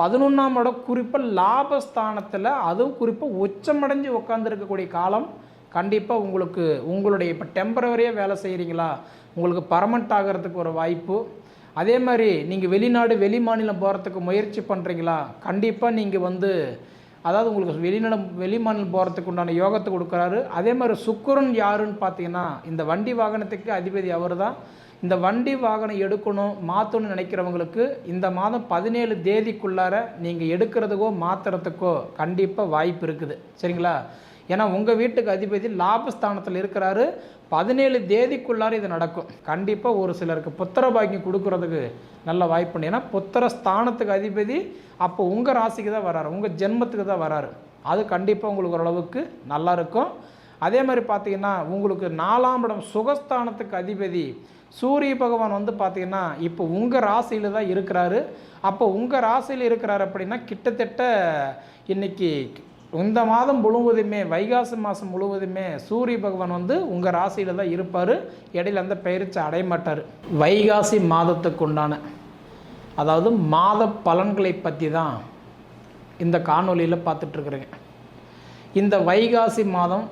பதினொன்றாம் இடம் குறிப்பாக லாபஸ்தானத்தில் அதுவும் குறிப்பாக உச்சமடைஞ்சு உட்காந்துருக்கக்கூடிய காலம் கண்டிப்பாக உங்களுக்கு உங்களுடைய இப்போ டெம்பரவரியாக வேலை செய்கிறீங்களா உங்களுக்கு பர்மனெண்ட் ஆகிறதுக்கு ஒரு வாய்ப்பு. அதே மாதிரி நீங்கள் வெளிநாடு வெளி மாநிலம் போகிறதுக்கு முயற்சி பண்ணுறீங்களா கண்டிப்பாக நீங்கள் வந்து அதாவது உங்களுக்கு வெளிநடம் வெளி மாநிலம் போகிறதுக்கு உண்டான யோகத்தை கொடுக்குறாரு. அதே மாதிரி சுக்கிரன் யாருன்னு பார்த்தீங்கன்னா இந்த வண்டி வாகனத்துக்கு அதிபதி அவர் தான் இந்த வண்டி வாகனம் எடுக்கணும் மாற்றணும்னு நினைக்கிறவங்களுக்கு இந்த மாதம் பதினேழு தேதிக்குள்ளார நீங்கள் எடுக்கிறதுக்கோ மாற்றுறதுக்கோ கண்டிப்பாக வாய்ப்பு இருக்குது. சரிங்களா? ஏன்னா உங்கள் வீட்டுக்கு அதிபதி லாபஸ்தானத்தில் இருக்கிறாரு. பதினேழு தேதிக்குள்ளார இது நடக்கும். கண்டிப்பாக ஒரு சிலருக்கு புத்திர பாக்கியம் கொடுக்கறதுக்கு நல்ல வாய்ப்பு ஏன்னா புத்திர ஸ்தானத்துக்கு அதிபதி அப்போ உங்கள் ராசிக்கு தான் வராரு. உங்கள் ஜென்மத்துக்கு தான் வராரு. அது கண்டிப்பாக உங்களுக்கு ஓரளவுக்கு நல்லா இருக்கும். அதே மாதிரி பார்த்தீங்கன்னா உங்களுக்கு நாலாம் இடம் சுகஸ்தானத்துக்கு அதிபதி சூரிய பகவான் வந்து பார்த்தீங்கன்னா இப்போ உங்கள் ராசியில் தான் இருக்கிறாரு. அப்போ உங்கள் ராசியில் இருக்கிறார் அப்படின்னா கிட்டத்தட்ட இன்னைக்கு இந்த மாதம் முழுவதுமே வைகாசி மாதம் முழுவதுமே சூரிய பகவான் வந்து உங்கள் ராசியில் தான் இருப்பார். இடையில அந்த பயிற்சி அடைய மாட்டார். வைகாசி மாதத்துக்கு உண்டான அதாவது மாத பலன்களை பற்றி தான் இந்த காணொலியில் பார்த்துட்ருக்குறேங்க இந்த வைகாசி மாதம்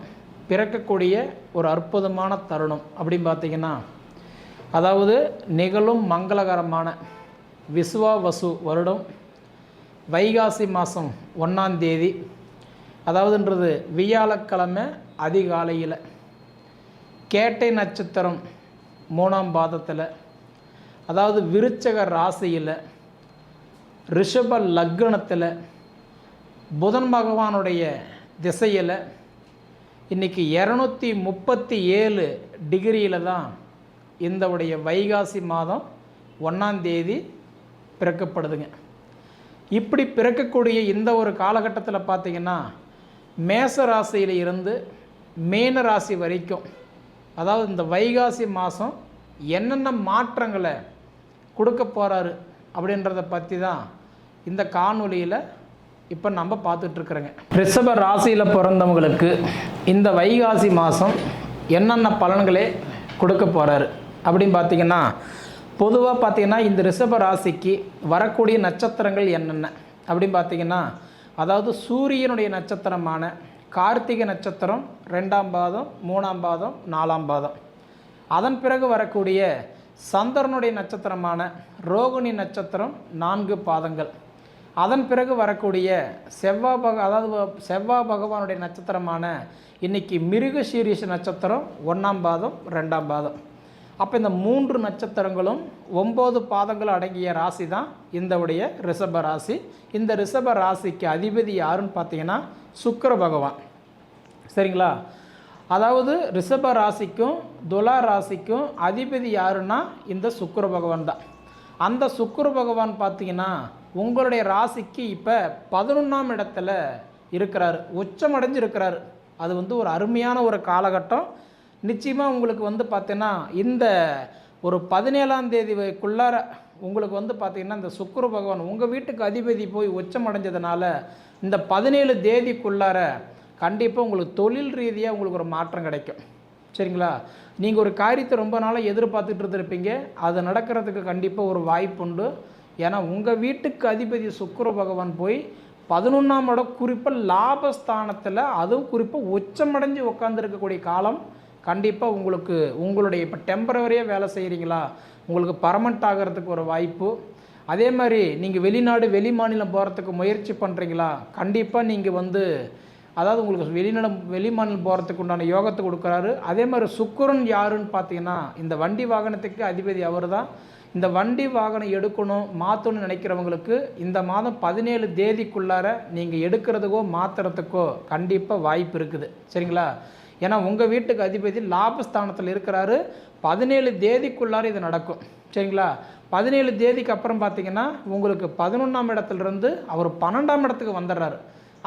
பிறக்கக்கூடிய ஒரு அற்புதமான தருணம் அப்படின்னு பார்த்தீங்கன்னா அதாவது நிகழும் மங்களகரமான விசுவாவசு வருடம் வைகாசி மாதம் ஒன்றாம் தேதி அதாவதுன்றது வியாழக்கிழமை அதிகாலையில். கேட்டை நட்சத்திரம் மூணாம் பாதத்தில் அதாவது விருச்சக ராசியில் ரிஷப லக்னத்தில் புதன் பகவானுடைய திசையில் இன்றைக்கி இரநூத்தி முப்பத்தி ஏழு டிகிரியில் தான் இந்த உடைய வைகாசி மாதம் ஒன்றாம் தேதி பிறக்கப்படுதுங்க. இப்படி பிறக்கக்கூடிய இந்த ஒரு காலகட்டத்தில் பார்த்தீங்கன்னா மேச ராசியில் இருந்து மீன ராசி வரைக்கும் அதாவது இந்த வைகாசி மாதம் என்னென்ன மாற்றங்களை கொடுக்க போகிறாரு அப்படின்றத பற்றி தான் இந்த காணொளியில் இப்போ நம்ம பார்த்துட்ருக்குறோங்க. ரிஷப ராசியில் பிறந்தவங்களுக்கு இந்த வைகாசி மாதம் என்னென்ன பலன்களே கொடுக்க போகிறாரு அப்படின்னு பார்த்தீங்கன்னா பொதுவாக பார்த்தீங்கன்னா இந்த ரிஷப ராசிக்கு வரக்கூடிய நட்சத்திரங்கள் என்னென்ன? அப்படின்னு பார்த்தீங்கன்னா அதாவது சூரியனுடைய நட்சத்திரமான கார்த்திகை நட்சத்திரம் ரெண்டாம் பாதம் மூணாம் பாதம் நாலாம் பாதம். அதன் பிறகு வரக்கூடிய சந்திரனுடைய நட்சத்திரமான ரோகிணி நட்சத்திரம் நான்கு பாதங்கள். அதன் பிறகு வரக்கூடிய செவ்வாய் பக அதாவது செவ்வாய் பகவானுடைய நட்சத்திரமான இன்னைக்கு மிருகசீரிஷ நட்சத்திரம் ஒன்றாம் பாதம் ரெண்டாம் பாதம். அப்போ இந்த மூன்று நட்சத்திரங்களும் ஒம்பது பாதங்கள் அடங்கிய ராசி தான் இந்தவுடைய ரிஷப ராசி. இந்த ரிஷப ராசிக்கு அதிபதி யாருன்னு பார்த்தீங்கன்னா சுக்கர பகவான். சரிங்களா? அதாவது ரிஷப ராசிக்கும் துலா ராசிக்கும் அதிபதி யாருன்னா இந்த சுக்கர பகவான் தான். அந்த சுக்கர பகவான் பார்த்தீங்கன்னா உங்களுடைய ராசிக்கு இப்போ பதினொன்றாம் இடத்துல இருக்கிறாரு. உச்சமடைஞ்சு இருக்கிறாரு அது வந்து ஒரு அருமையான ஒரு காலகட்டம். நிச்சயமாக உங்களுக்கு வந்து பார்த்தீங்கன்னா இந்த ஒரு பதினேழாம் தேதிக்குள்ளார உங்களுக்கு வந்து பார்த்தீங்கன்னா இந்த சுக்கிர பகவான் உங்கள் வீட்டுக்கு அதிபதி போய் உச்சமடைஞ்சதுனால இந்த பதினேழு தேதிக்குள்ளார கண்டிப்பாக உங்களுக்கு தொழில் ரீதியாக உங்களுக்கு ஒரு மாற்றம் கிடைக்கும். சரிங்களா? நீங்கள் ஒரு காரியத்தை ரொம்ப நாளாக எதிர்பார்த்துட்டு இருந்திருப்பீங்க. அது நடக்கிறதுக்கு கண்டிப்பாக ஒரு வாய்ப்பு உண்டு. ஏன்னா உங்கள் வீட்டுக்கு அதிபதி சுக்கிர பகவான் போய் பதினொன்றாம் இடம் குறிப்பாக லாபஸ்தானத்தில் அதுவும் குறிப்பாக உச்சமடைஞ்சு உட்காந்துருக்கக்கூடிய காலம் கண்டிப்பாக உங்களுக்கு உங்களுடைய இப்போ டெம்பரவரியாக வேலை செய்கிறீங்களா உங்களுக்கு பர்மனண்ட் ஆகிறதுக்கு ஒரு வாய்ப்பு. அதே மாதிரி நீங்கள் வெளிநாடு வெளி மாநிலம் போகிறதுக்கு முயற்சி பண்ணுறீங்களா கண்டிப்பாக நீங்கள் வந்து அதாவது உங்களுக்கு வெளிநடம் வெளி மாநிலம் போகிறதுக்கு உண்டான யோகத்தை கொடுக்குறாரு. அதே மாதிரி சுக்கிரன் யாருன்னு பார்த்தீங்கன்னா இந்த வண்டி வாகனத்துக்கு அதிபதி அவர் தான் இந்த வண்டி வாகனம் எடுக்கணும் மாற்றணும்னு நினைக்கிறவங்களுக்கு இந்த மாதம் பதினேழு தேதிக்குள்ளார நீங்கள் எடுக்கிறதுக்கோ மாற்றுறதுக்கோ கண்டிப்பாக வாய்ப்பு இருக்குது. சரிங்களா? ஏன்னா உங்கள் வீட்டுக்கு அதிபதி லாபஸ்தானத்தில் இருக்கிறாரு. பதினேழு தேதிக்குள்ளார இது நடக்கும். சரிங்களா? பதினேழு தேதிக்கு அப்புறம் பார்த்தீங்கன்னா உங்களுக்கு பதினொன்றாம் இடத்துலேருந்து அவர் பன்னெண்டாம் இடத்துக்கு வந்துடுறாரு.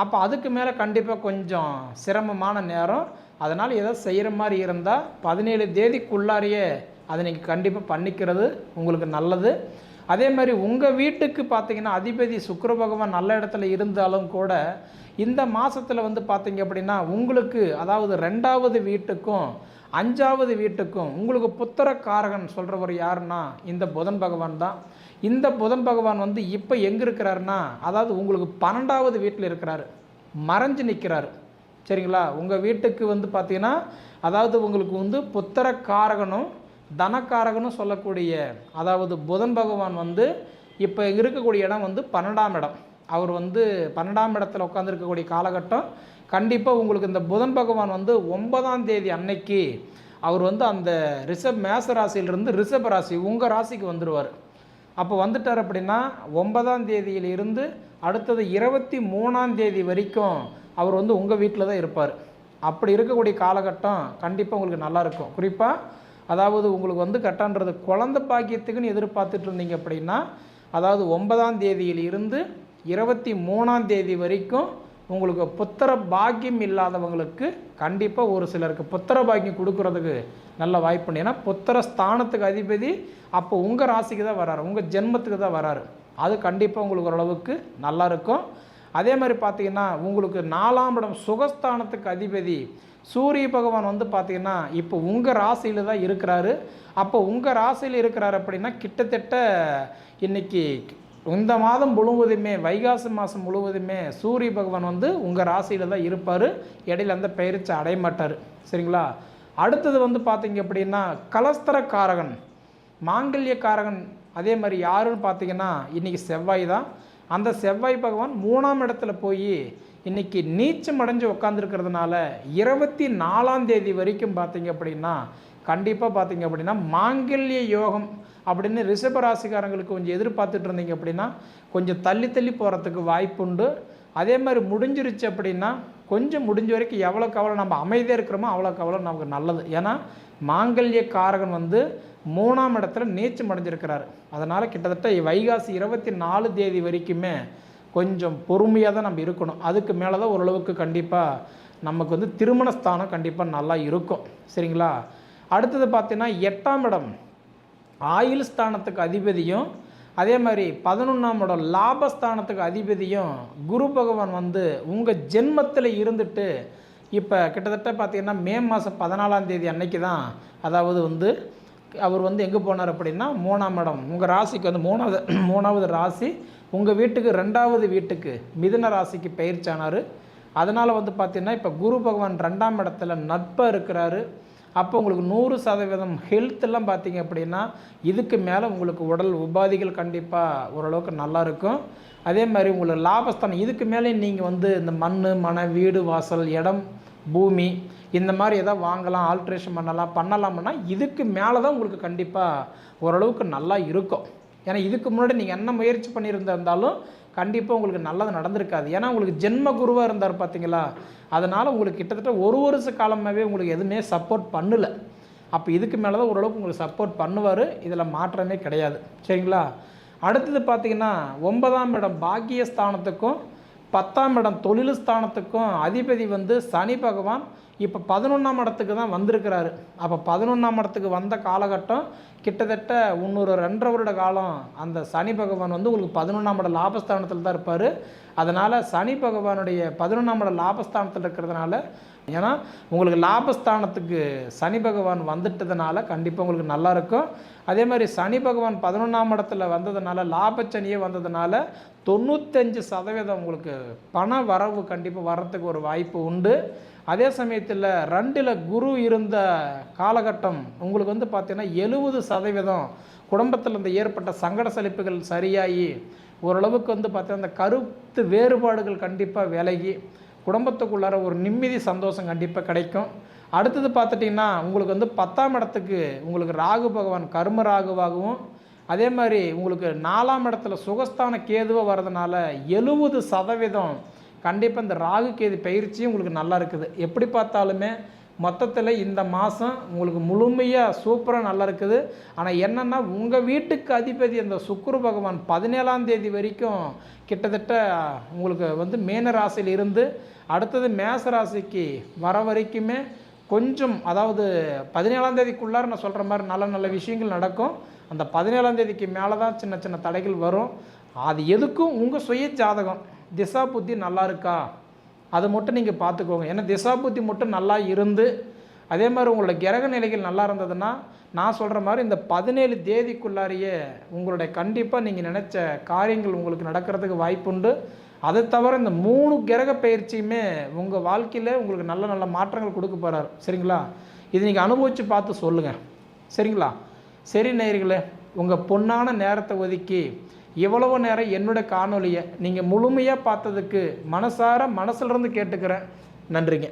அப்போ அதுக்கு மேலே கண்டிப்பாக கொஞ்சம் சிரமமான நேரம். அதனால் ஏதோ செய்கிற மாதிரி இருந்தால் பதினேழு தேதிக்குள்ளாரையே அதை நீங்கள் கண்டிப்பாக பண்ணிக்கிறது உங்களுக்கு நல்லது. அதே மாதிரி உங்கள் வீட்டுக்கு பார்த்தீங்கன்னா அதிபதி சுக்கர பகவான் நல்ல இடத்துல இருந்தாலும் கூட இந்த மாதத்தில் வந்து பார்த்தீங்க அப்படின்னா உங்களுக்கு அதாவது ரெண்டாவது வீட்டுக்கும் அஞ்சாவது வீட்டுக்கும் உங்களுக்கு புத்திர காரகன் சொல்கிறவர் யாருன்னா இந்த புதன் பகவான் தான். இந்த புதன் பகவான் வந்து இப்போ எங்கே இருக்கிறாருன்னா அதாவது உங்களுக்கு பன்னெண்டாவது வீட்டில் இருக்கிறாரு. மறைஞ்சு நிற்கிறாரு சரிங்களா? உங்கள் வீட்டுக்கு வந்து பார்த்தீங்கன்னா அதாவது உங்களுக்கு வந்து புத்திர காரகனும் தனக்காரகனும் சொல்லக்கூடிய அதாவது புதன் பகவான் வந்து இப்போ இருக்கக்கூடிய இடம் வந்து பன்னெண்டாம் இடம். அவர் வந்து பன்னெண்டாம் இடத்துல உட்காந்துருக்கக்கூடிய காலகட்டம் கண்டிப்பாக உங்களுக்கு இந்த புதன் பகவான் வந்து ஒன்பதாம் தேதி அன்னைக்கு அவர் வந்து அந்த ரிஷப் மேச ராசியிலிருந்து ரிஷப ராசி உங்கள் ராசிக்கு வந்துடுவார் அப்போ வந்துட்டார் அப்படின்னா ஒன்பதாம் தேதியிலிருந்து அடுத்தது இருபத்தி மூணாம் தேதி வரைக்கும் அவர் வந்து உங்கள் வீட்டில் தான் இருப்பார். அப்படி இருக்கக்கூடிய காலகட்டம் கண்டிப்பாக உங்களுக்கு நல்லாயிருக்கும் குறிப்பாக அதாவது உங்களுக்கு வந்து கட்டான்றது குழந்த பாக்கியத்துக்குன்னு எதிர்பார்த்துட்டு இருந்தீங்க அப்படின்னா அதாவது ஒன்பதாம் தேதியில் இருந்து இருபத்தி மூணாம் தேதி வரைக்கும் உங்களுக்கு புத்திர பாக்கியம் இல்லாதவங்களுக்கு கண்டிப்பாக ஒரு சிலருக்கு புத்திர பாக்கியம் கொடுக்கறதுக்கு நல்ல வாய்ப்பு ஏன்னா புத்திர ஸ்தானத்துக்கு அதிபதி அப்போ உங்கள் ராசிக்கு தான் வராரு. உங்கள் ஜென்மத்துக்கு தான் வராரு. அது கண்டிப்பாக உங்களுக்கு ஓரளவுக்கு நல்லா இருக்கும். அதே மாதிரி பார்த்தீங்கன்னா உங்களுக்கு நாலாம் இடம் சுகஸ்தானத்துக்கு அதிபதி சூரிய பகவான் வந்து பார்த்தீங்கன்னா இப்போ உங்கள் ராசியில் தான் இருக்கிறாரு. அப்போ உங்கள் ராசியில் இருக்கிறாரு அப்படின்னா கிட்டத்தட்ட இன்னைக்கு இந்த மாதம் முழுவதுமே வைகாசி மாதம் முழுவதுமே சூரிய பகவான் வந்து உங்கள் ராசியில் தான் இருப்பார். இடையில அந்த பயிற்சி அடைய மாட்டார் சரிங்களா? அடுத்தது வந்து பார்த்தீங்க அப்படின்னா கலஸ்தர காரகன் மாங்கல்ய காரகன் அதே மாதிரி யாருன்னு பார்த்தீங்கன்னா இன்றைக்கி செவ்வாய் தான். அந்த செவ்வாய் பகவான் மூணாம் இடத்துல போய் இன்னைக்கு நீச்சம் அடைஞ்சு உட்காந்துருக்கிறதுனால இருபத்தி நாலாம் தேதி வரைக்கும் பார்த்தீங்க அப்படின்னா கண்டிப்பாக பார்த்தீங்க அப்படின்னா மாங்கல்ய யோகம் அப்படின்னு ரிஷப ராசிக்காரங்களுக்கு கொஞ்சம் எதிர்பார்த்துட்டு இருந்தீங்க அப்படின்னா கொஞ்சம் தள்ளி தள்ளி போகிறதுக்கு வாய்ப்புண்டு. அதே மாதிரி முடிஞ்சிருச்சு அப்படின்னா கொஞ்சம் முடிஞ்ச வரைக்கும் எவ்வளோ கவலை நம்ம அமைதியாக இருக்கிறோமோ அவ்வளோ கவலை நமக்கு நல்லது. ஏன்னா மாங்கல்ய காரகன் வந்து மூணாம் இடத்துல நீச்சம் அடைஞ்சிருக்கிறாரு. அதனால் கிட்டத்தட்ட வைகாசி இருபத்தி நாலு தேதி வரைக்குமே கொஞ்சம் பொறுமையாக தான் நம்ம இருக்கணும். அதுக்கு மேலே தான் ஓரளவுக்கு கண்டிப்பாக நமக்கு வந்து திருமண ஸ்தானம் கண்டிப்பாக நல்லா இருக்கும். சரிங்களா? அடுத்தது பார்த்தீங்கன்னா எட்டாம் இடம். ஆயுள் ஸ்தானத்துக்கு அதிபதியும் அதே மாதிரி பதினொன்றாம் இடம் லாபஸ்தானத்துக்கு அதிபதியும் குரு பகவான் வந்து உங்கள் ஜென்மத்தில் இருந்துட்டு இப்போ கிட்டத்தட்ட பார்த்திங்கன்னா மே மாதம் பதினாலாம் தேதி அன்னைக்கு தான் அதாவது வந்து அவர் வந்து எங்கே போனார் அப்படின்னா மூணாம் இடம். உங்கள் ராசிக்கு வந்து மூணாவது மூணாவது ராசி உங்கள் வீட்டுக்கு ரெண்டாவது வீட்டுக்கு மிதுன ராசிக்கு பயிற்சியானார் அதனால் வந்து பார்த்திங்கன்னா இப்போ குரு பகவான் ரெண்டாம் இடத்துல நட்பாக இருக்கிறாரு. அப்போ உங்களுக்கு நூறு சதவீதம் ஹெல்த்தெல்லாம் பார்த்தீங்க அப்படின்னா இதுக்கு மேலே உங்களுக்கு உடல் உபாதிகள் கண்டிப்பாக ஓரளவுக்கு நல்லா இருக்கும். அதே மாதிரி உங்களுக்கு லாபஸ்தானம் இதுக்கு மேலே நீங்கள் வந்து இந்த மண் மன வீடு வாசல் இடம் பூமி இந்த மாதிரி எதாவது வாங்கலாம் ஆல்ட்ரேஷன் பண்ணலாம் பண்ணலாம்னா இதுக்கு மேலே தான் உங்களுக்கு கண்டிப்பாக ஓரளவுக்கு நல்லா இருக்கும். ஏன்னா இதுக்கு முன்னாடி நீங்கள் என்ன முயற்சி பண்ணியிருந்திருந்தாலும் கண்டிப்பாக உங்களுக்கு நல்லது நடந்திருக்காது. ஏன்னா உங்களுக்கு ஜென்ம குருவாக இருந்தார் பார்த்தீங்களா அதனால் உங்களுக்கு கிட்டத்தட்ட ஒரு வருஷ காலமாகவே உங்களுக்கு எதுவுமே சப்போர்ட் பண்ணல. அப்போ இதுக்கு மேலே தான் ஓரளவுக்கு உங்களுக்கு சப்போர்ட் பண்ணுவார். இதில் மாற்றமே கிடையாது. சரிங்களா? அடுத்தது பார்த்தீங்கன்னா ஒன்பதாம் இடம் பாக்கியஸ்தானத்துக்கும் பத்தாம் இடம் தொழில் ஸ்தானத்துக்கும் அதிபதி வந்து சனி பகவான். இப்போ பதினொன்றாம் இடத்துக்கு தான் வந்திருக்கிறாரு. அப்போ பதினொன்றாம் இடத்துக்கு வந்த காலகட்டம் கிட்டத்தட்ட இன்னொரு ரெண்டரை வருட காலம் அந்த சனி பகவான் வந்து உங்களுக்கு பதினொன்றாம் இட லாபஸ்தானத்தில் தான் இருப்பார். அதனால் சனி பகவானுடைய பதினொன்றாம் இட லாபஸ்தானத்தில் இருக்கிறதுனால ஏன்னா உங்களுக்கு லாபஸ்தானத்துக்கு சனி பகவான் வந்துட்டதுனால கண்டிப்பாக உங்களுக்கு நல்லா இருக்கும். அதே மாதிரி சனி பகவான் பதினொன்றாம் இடத்துல வந்ததுனால லாபச்சனியே வந்ததுனால தொண்ணூத்தஞ்சு சதவீதம் உங்களுக்கு பண வரவு கண்டிப்பாக வர்றதுக்கு ஒரு வாய்ப்பு உண்டு. அதே சமயத்தில் ரெண்டில் குரு இருந்த காலகட்டம் உங்களுக்கு வந்து பார்த்தீங்கன்னா எழுபது சதவீதம் குடும்பத்தில் இந்த ஏற்பட்ட சங்கட சலிப்புகள் சரியாகி ஓரளவுக்கு வந்து பார்த்தீங்கன்னா அந்த கருத்து வேறுபாடுகள் கண்டிப்பாக விலகி குடும்பத்துக்குள்ளார ஒரு நிம்மதி சந்தோஷம் கண்டிப்பாக கிடைக்கும். அடுத்தது பார்த்துட்டிங்கன்னா உங்களுக்கு வந்து பத்தாம் இடத்துக்கு உங்களுக்கு ராகு பகவான் கர்ம ராகுவாகவும் அதே மாதிரி உங்களுக்கு நாலாம் இடத்துல சுகஸ்தான கேதுவாக வர்றதுனால எழுபது சதவீதம் கண்டிப்பாக இந்த ராகு கேது பயிற்சியும் உங்களுக்கு நல்லா இருக்குது. எப்படி பார்த்தாலுமே மொத்தத்தில் இந்த மாதம் உங்களுக்கு முழுமையாக சூப்பராக நல்லா இருக்குது. ஆனால் என்னென்னா உங்கள் வீட்டுக்கு அதிபதி அந்த சுக்குரு பகவான் பதினேழாம் தேதி வரைக்கும் கிட்டத்தட்ட உங்களுக்கு வந்து மீன ராசியில் இருந்து அடுத்தது மேச ராசிக்கு வர வரைக்குமே கொஞ்சம் அதாவது பதினேழாம் தேதிக்குள்ளார நான் சொல்கிற மாதிரி நல்ல நல்ல விஷயங்கள் நடக்கும். அந்த பதினேழாம் தேதிக்கு மேலே தான் சின்ன சின்ன தடைகள் வரும். அது எதுக்கும் உங்கள் சுய ஜாதகம் திசா புத்தி நல்லா இருக்கா? அது மட்டும் நீங்கள் பார்த்துக்கோங்க. ஏன்னா திசாபூத்தி மட்டும் நல்லா இருந்து அதே மாதிரி உங்களோட கிரக நிலைகள் நல்லா இருந்ததுன்னா நான் சொல்கிற மாதிரி இந்த பதினேழு தேதிக்குள்ளாரியே உங்களுடைய கண்டிப்பாக நீங்கள் நினச்ச காரியங்கள் உங்களுக்கு நடக்கிறதுக்கு வாய்ப்புண்டு. அதை தவிர இந்த மூணு கிரக பயிற்சியுமே உங்கள் வாழ்க்கையில் உங்களுக்கு நல்ல நல்ல மாற்றங்கள் கொடுக்க போகிறார் சரிங்களா? இது நீங்கள் அனுபவித்து பார்த்து சொல்லுங்கள் சரிங்களா? சரி நேயர்களே உங்கள் பொன்னான நேரத்தை ஒதுக்கி இவ்வளவு நேரம் என்னோட காணொலியை நீங்கள் முழுமையாக பார்த்ததுக்கு மனசார மனசுலேருந்து கேட்டுக்கிறேன். நன்றிங்க.